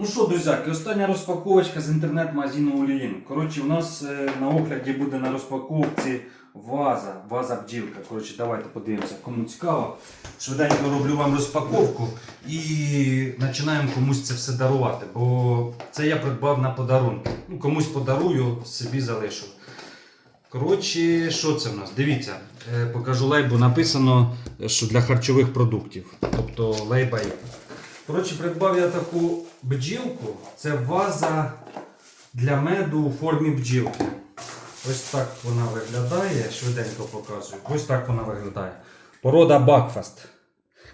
Ну що, друзяки, остання розпаковочка з інтернет-магазину Оліїн. Коротше, у нас е, на огляді буде на розпаковці ваза, ваза бджілка. Коротше, давайте подивимося, кому цікаво. Швиденько роблю вам розпаковку і починаємо комусь це все дарувати. Бо це я придбав на подарунки. Ну, комусь подарую, собі залишу. Коротше, що це в нас? Дивіться, е, покажу лейбу. Написано, що для харчових продуктів. Тобто лейба. Коротше, придбав я таку бджілку. Це ваза для меду у формі бджілки. Ось так вона виглядає. Швиденько показую. Ось так вона виглядає. Порода Бакфаст.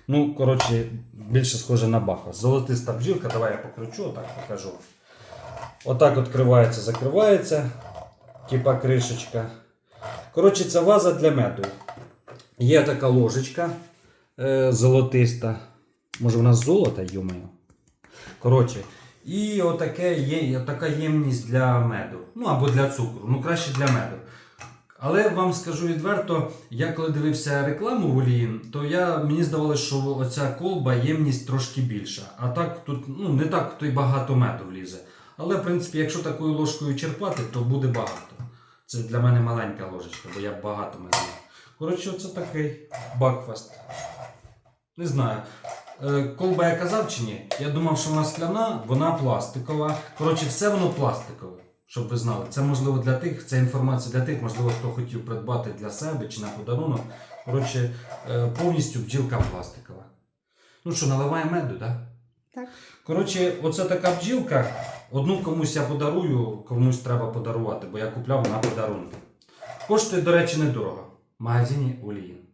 Ну, коротше, більше схоже на Бакфаст. Золотиста бджілка, давай я покручу, отак покажу. Отак відкривається, закривається. Типа кришечка. Коротше, це ваза для меду. Є така ложечка е, золотиста. Може вона з золота, йомаю. Коротше, і отаке є, така ємність для меду. Ну або для цукру. Ну краще для меду. Але вам скажу відверто, я коли дивився рекламу в Оліїн, то я, мені здавалося, що оця колба ємність трошки більша. А так тут ну, не так то й багато меду влізе. Але в принципі, якщо такою ложкою черпати, то буде багато. Це для мене маленька ложечка, бо я багато меду. Коротше, оце такий бакфаст. Не знаю. Е, Колба я казав чи ні? Я думав, що вона скляна, вона пластикова. Коротше, все воно пластикове, щоб ви знали. Це можливо для тих, це інформація для тих, можливо, хто хотів придбати для себе чи на подарунок. Коротше, е, повністю бджілка пластикова. Ну що, наливає меду, так? Да? Так. Коротше, оце така бджілка. Одну комусь я подарую, комусь треба подарувати, бо я купляв на подарунки. Коштує, до речі, недорого. В магазині Оліїн.